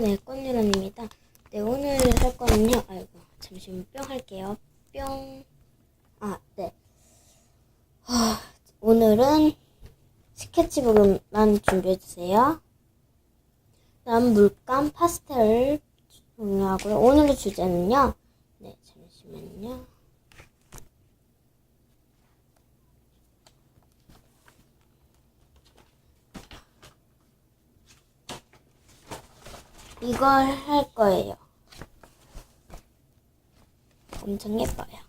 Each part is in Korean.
네, 꽃유런입니다. 네, 오늘 할 거는요. 아이고, 잠시만 뿅 할게요. 뿅. 아, 네. 하, 오늘은 스케치북만 준비해주세요. 다음 물감, 파스텔 종류하고요. 오늘의 주제는요. 네, 잠시만요. 이걸 할 거예요. 엄청 예뻐요.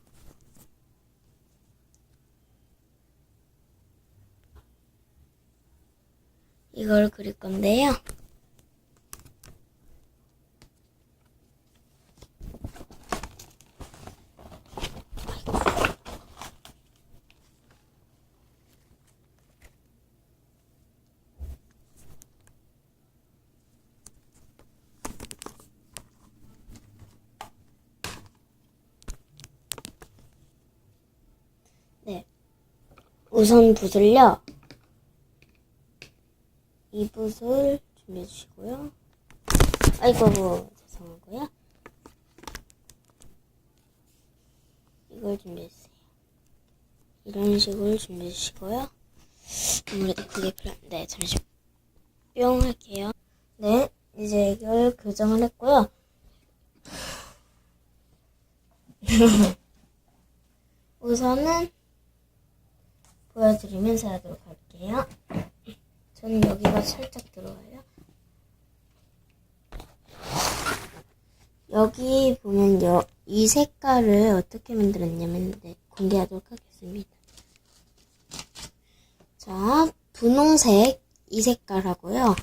이걸 그릴 건데요. 네. 우선 붓을요. 이 붓을 준비해 주시고요. 아이고, 죄송하고요. 이걸 준비해 주세요. 이런 식으로 준비해 주시고요. 아무래도 그게 필요한데, 네, 잠시 뿅 할게요. 네, 이제 이걸 교정을 했고요. 우선은 보여드리면서 하도록 할게요. 저는 여기가 살짝 들어와요. 여기 보면 요, 이 색깔을 어떻게 만들었냐면 네, 공개하도록 하겠습니다. 자, 분홍색 이 색깔하고요.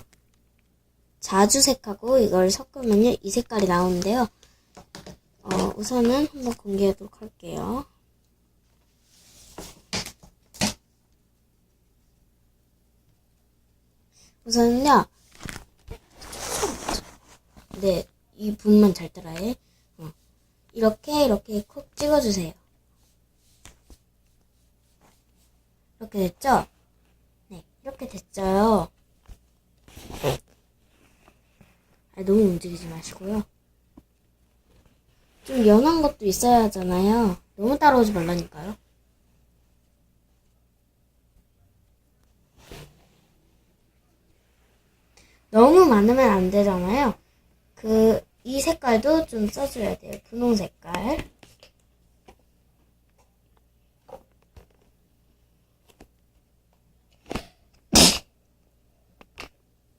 자주색하고 이걸 섞으면요 이 색깔이 나오는데요. 어, 우선은 한번 공개하도록 할게요. 우선은요. 네, 이 분만 잘 따라해. 어. 이렇게 이렇게 콕 찍어주세요. 이렇게 됐죠? 네, 이렇게 됐어요. 아, 너무 움직이지 마시고요. 좀 연한 것도 있어야 하잖아요. 너무 따라오지 말라니까요. 너무 많으면 안 되잖아요. 그, 이 색깔도 좀 써줘야 돼요. 분홍 색깔.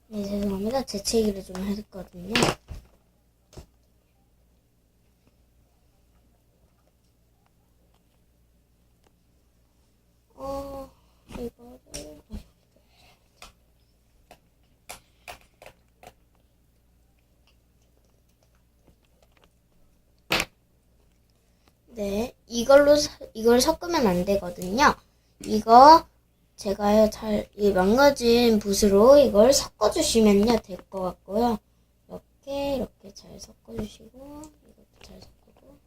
네, 죄송합니다. 재채기를 좀 했거든요. 어, 이거를, 네, 이걸로 사- 이걸 섞으면 안 되거든요. 이거 제가 잘 이 망가진 붓으로 이걸 섞어 주시면요 될 것 같고요. 이렇게 이렇게 잘 섞어 주시고 이것도 잘 섞고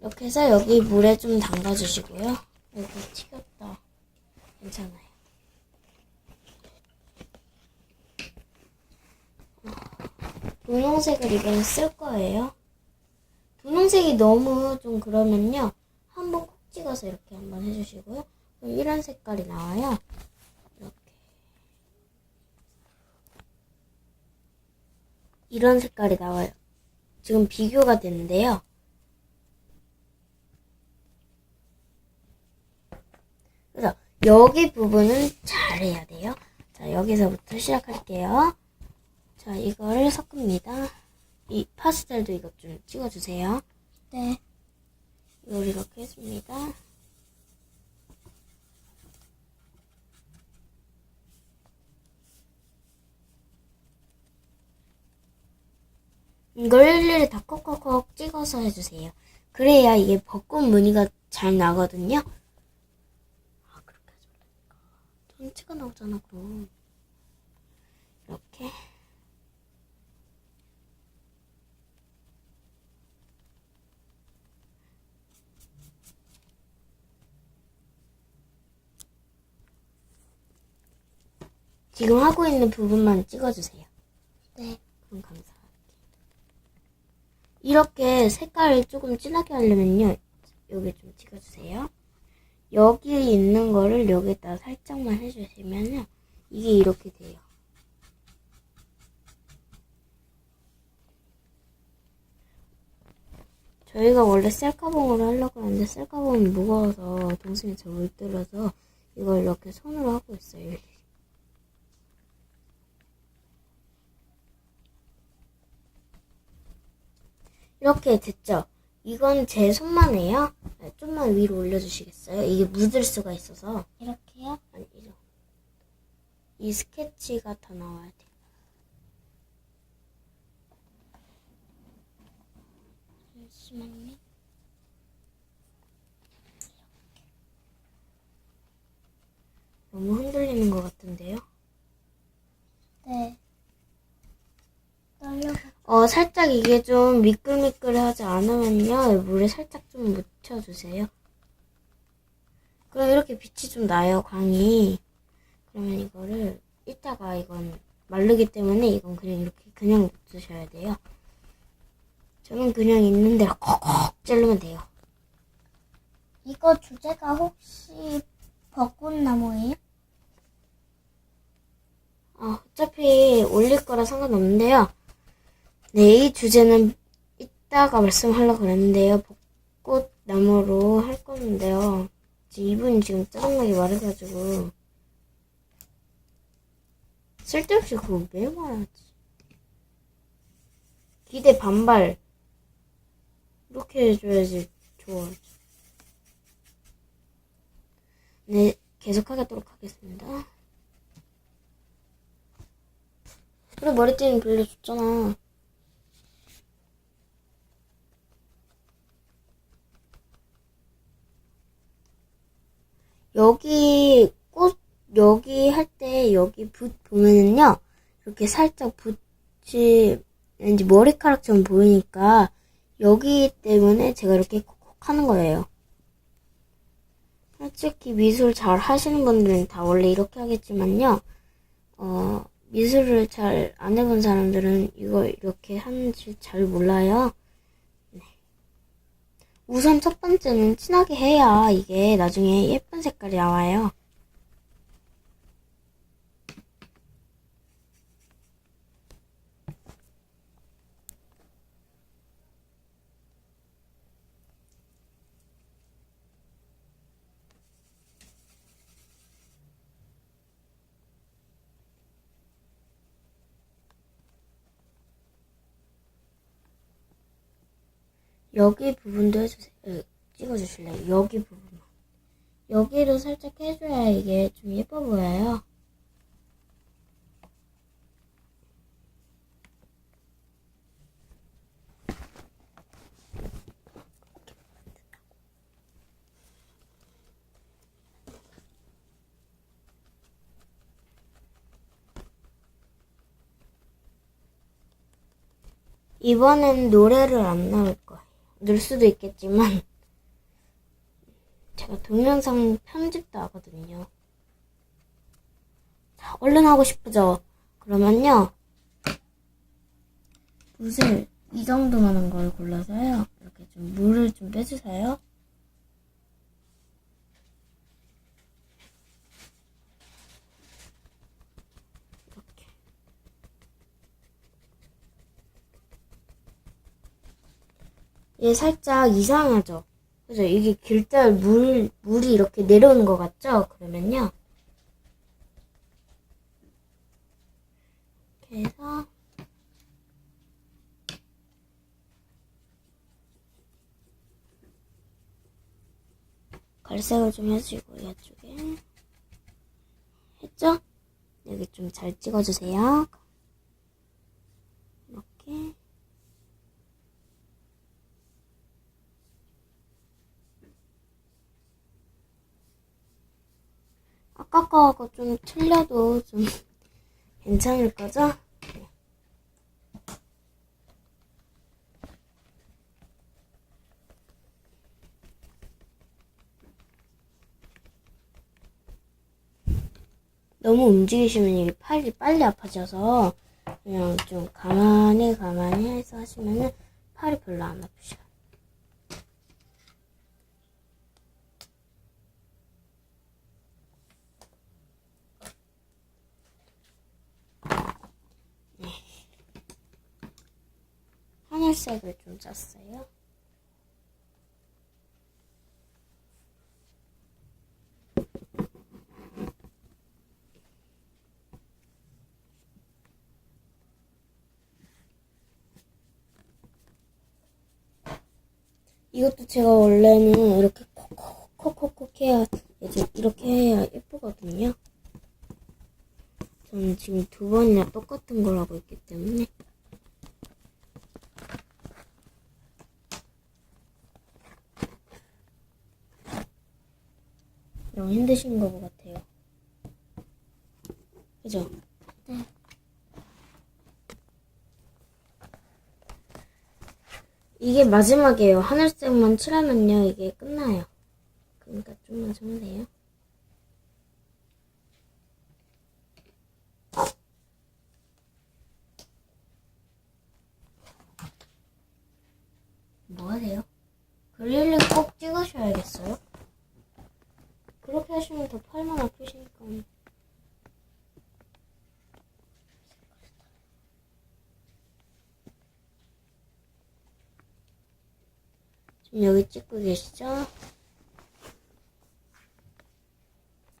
이렇게 해서 여기 물에 좀 담가 주시고요. 여기 튀겼다. 괜찮아요. 분홍색을 이번에 쓸 거예요. 분홍색이 너무 좀 그러면요. 한번 콕 찍어서 이렇게 한번 해주시고요. 그럼 이런 색깔이 나와요. 이렇게. 이런 색깔이 나와요. 지금 비교가 되는데요. 여기 부분은 잘해야 돼요. 자, 여기서부터 시작할게요. 자, 이거를 섞습니다. 이 파스텔도 이것 좀 찍어주세요. 네. 이걸 이렇게 했습니다. 이걸 일일이 다 콕콕콕 찍어서 해주세요. 그래야 이게 벚꽃 무늬가 잘 나거든요. 아, 그렇게 하지 말라니까. 전체가 나오잖아, 그럼. 이렇게. 지금 하고 있는 부분만 찍어주세요. 네. 그럼 감사할게요. 이렇게 색깔을 조금 진하게 하려면요. 여기 좀 찍어주세요. 여기 있는 거를 여기다 살짝만 해주시면요. 이게 이렇게 돼요. 저희가 원래 셀카봉으로 하려고 하는데 셀카봉이 무거워서 동생이 잘못 들어서 이걸 이렇게 손으로 하고 있어요. 이렇게 됐죠? 이건 제 손만 해요. 네, 좀만 위로 올려주시겠어요? 이게 묻을 수가 있어서. 이렇게요? 아니, 이 정도. 이 스케치가 다 나와야 돼. 잠시만요. 너무 흔들리는 것 같은데요? 네. 떨려. 어, 살짝 이게 좀 미끌미끌하지 않으면요. 물에 살짝 좀 묻혀주세요. 그럼 이렇게 빛이 좀 나요, 광이. 그러면 이거를, 이따가 이건 마르기 때문에 이건 그냥 이렇게 그냥 묻으셔야 돼요. 저는 그냥 있는 대로 콕콕 찌르면 돼요. 이거 주제가 혹시 벚꽃나무예요? 어, 어차피 올릴 거라 상관없는데요. 네, 이 주제는 이따가 말씀하려고 그랬는데요. 벚꽃 나무로 할 건데요. 이분이 지금 짜증나게 말해가지고. 쓸데없이 그거 왜 말하지? 기대 반발. 이렇게 해줘야지 좋아하지. 네, 계속하도록 하겠습니다. 그래 머리띠는 빌려줬잖아. 여기 꽃 여기 할 때 여기 붓 보면은요 이렇게 살짝 붓이 왠지 머리카락처럼 보이니까 여기 때문에 제가 이렇게 콕콕 하는 거예요. 솔직히 미술 잘 하시는 분들은 다 원래 이렇게 하겠지만요. 어, 미술을 잘 안 해본 사람들은 이거 이렇게 하는지 잘 몰라요. 네. 우선 첫 번째는 진하게 해야 이게 나중에 예쁜 색깔이 나와요. 여기 부분도 해주세요. 에, 찍어주실래요? 여기 부분만. 여기를 살짝 해줘야 이게 좀 예뻐 보여요. 이번엔 노래를 안 넣을 넣을 수도 있겠지만, 제가 동영상 편집도 하거든요. 자, 얼른 하고 싶으죠? 그러면요, 붓을 이 정도만한 걸 골라서요, 이렇게 좀 물을 좀 빼주세요. 얘 살짝 이상하죠? 그죠? 이게 길다 물, 물이 이렇게 내려오는 것 같죠? 그러면요. 이렇게 해서 갈색을 좀 해주고 이쪽에 했죠? 여기 좀 잘 찍어주세요. 이렇게 아까 거하고 좀 틀려도 좀 괜찮을 거죠? 네. 너무 움직이시면 이게 팔이 빨리 아파져서 그냥 좀 가만히 가만히 해서 하시면은 팔이 별로 안 아프셔요. 네. 하늘색을 좀 짰어요. 이것도 제가 원래는 이렇게 콕콕콕콕콕 해야 이제 이렇게 해야 예쁘거든요. 저는 지금 두 번이나 똑같은 걸 하고 있기 때문에 너무 힘드신 것 같아요. 그죠? 네. 이게 마지막이에요. 하늘색만 칠하면요, 이게 끝나요. 그러니까 좀만 참으세요 뭐 하세요? 그릴을 꼭 찍으셔야겠어요? 그렇게 하시면 더 팔만 아프시니까. 지금 여기 찍고 계시죠?